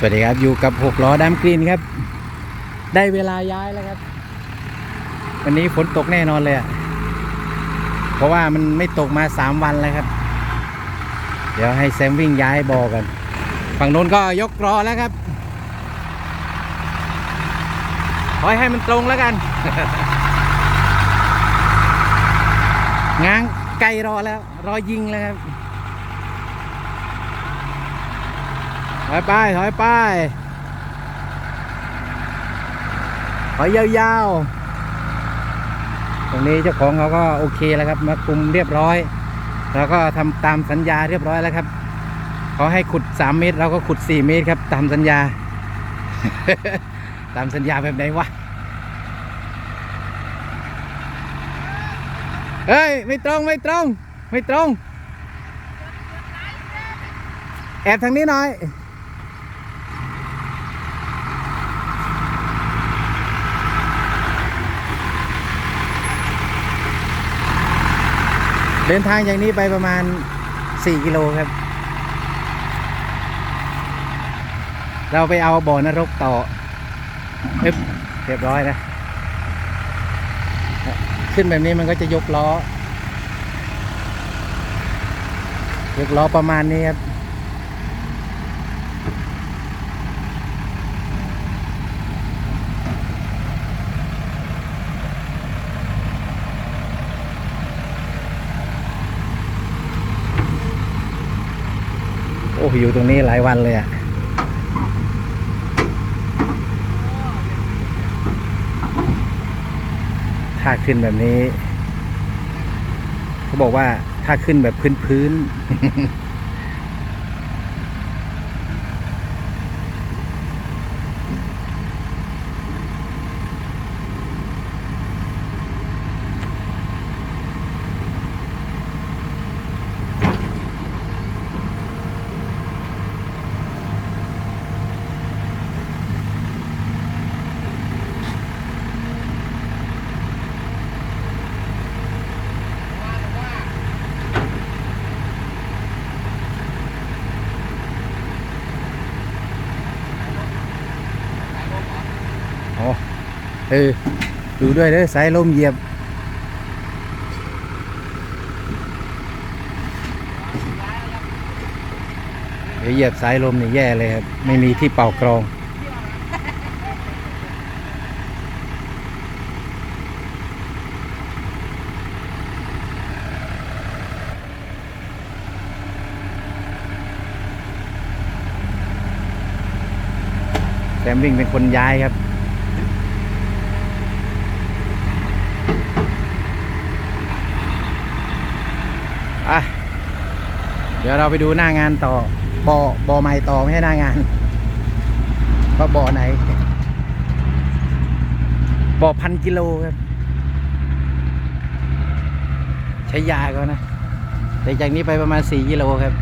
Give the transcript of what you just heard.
สวัสดีครับ อยู่กับหกล้อดามกรีนครับ ได้เวลาย้ายแล้วครับ วันนี้ฝนตกแน่นอนเลยอะเพราะว่ามันไม่ตกมาสามวันแล้วครับ เดี๋ยวให้แซมวิ่งย้ายบอกันฝั่งโน้นก็ยกรอแล้วครับขอให้มันตรงแล้วกัน ง้างไกลรอแล้ว รอยิงแล้วครับ ถอยไปถอยไปถอยยาวๆ ตรงนี้เจ้าของเขาก็โอเคแล้วครับ มาคุมเรียบร้อย แล้วก็ทำตามสัญญาเรียบร้อยแล้วครับเขาให้ขุด3เมตร เราก็ขุด4เมตรครับ ตามสัญญา ตามสัญญาแบบไหนวะ เฮ้ย ไม่ตรงไม่ตรง ไม่ตรง แอบทางนี้หน่อย เดินทางจากนี้ไปประมาณ 4 กิโลครับ เราไปเอาบ่อนรกต่อเรียบร้อยนะ ขึ้นแบบนี้มันก็จะยกล้อ ยกล้อประมาณนี้ครับ อ้อยู่ตรงนี้หลายวันเลยอะถ้าขึ้นแบบนี้ เขาบอกว่าถ้าขึ้นแบบพื้นพื้น อ๋อเออดูด้วยเด้อสายลมเหยียบเดี๋ยวเหยียบสายลมนี่แย่เลยครับ ไม่มีที่เป่ากรองแซมวิ่งเป็นคนย้ายครับ อะเดี๋ยวเราไปดูหน้างานต่อบอบอใหม่ต่อไม่ใช่หน้างานว่าบอไหนบอพันกิโลครับ ใช้ยาก็นะแต่จากนี้ไปประมาณสี่กิโลครับ